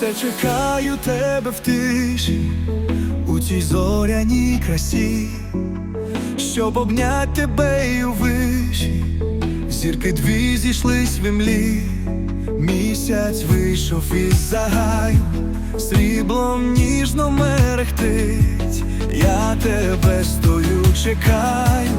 все чекаю тебе в тиші, у цій зоряній красі, щоб обнять тебе і у виші, зірки дві зійшлись в імлі, місяць вийшов із загаю, сріблом ніжно мерехтить, я тебе стою, чекаю,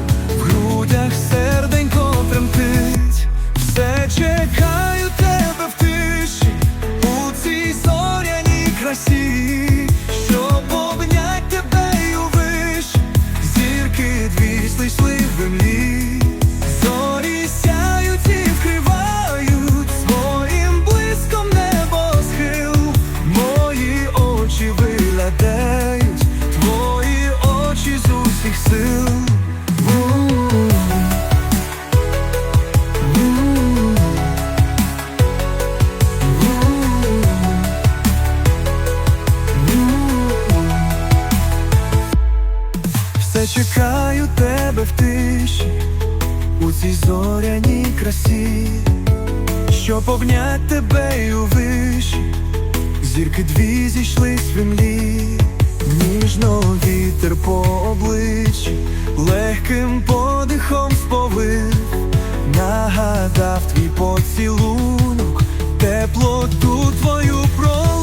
чекаю тебе в тиші, у цій зоряній красі, щоб обнять тебе і у виші, зірки дві зійшлись в імлі, ніжно вітер по обличчі, легким подихом сповив, нагадав твій поцілунок, теплоту твою пролив,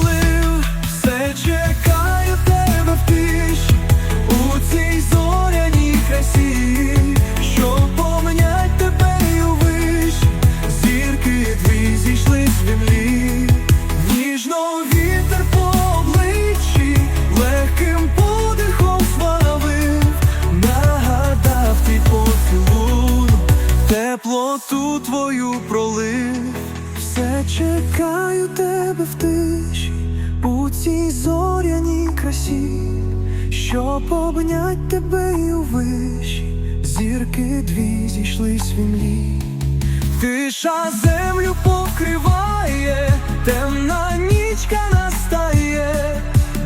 теплоту твою пролив, все чекаю тебе в тиші, у цій зоряній красі, щоб обнять тебе і у виші, зірки дві зійшлись в імлі. Тиша землю покриває, темна нічка настає,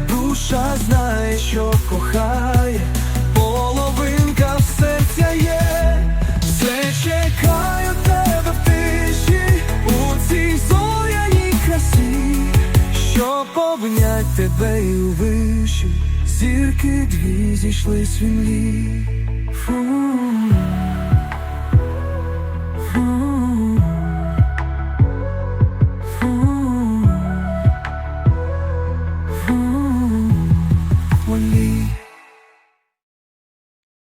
душа знає, що кохає, тебе і у виші, зірки дві зійшли в Фу, Фу.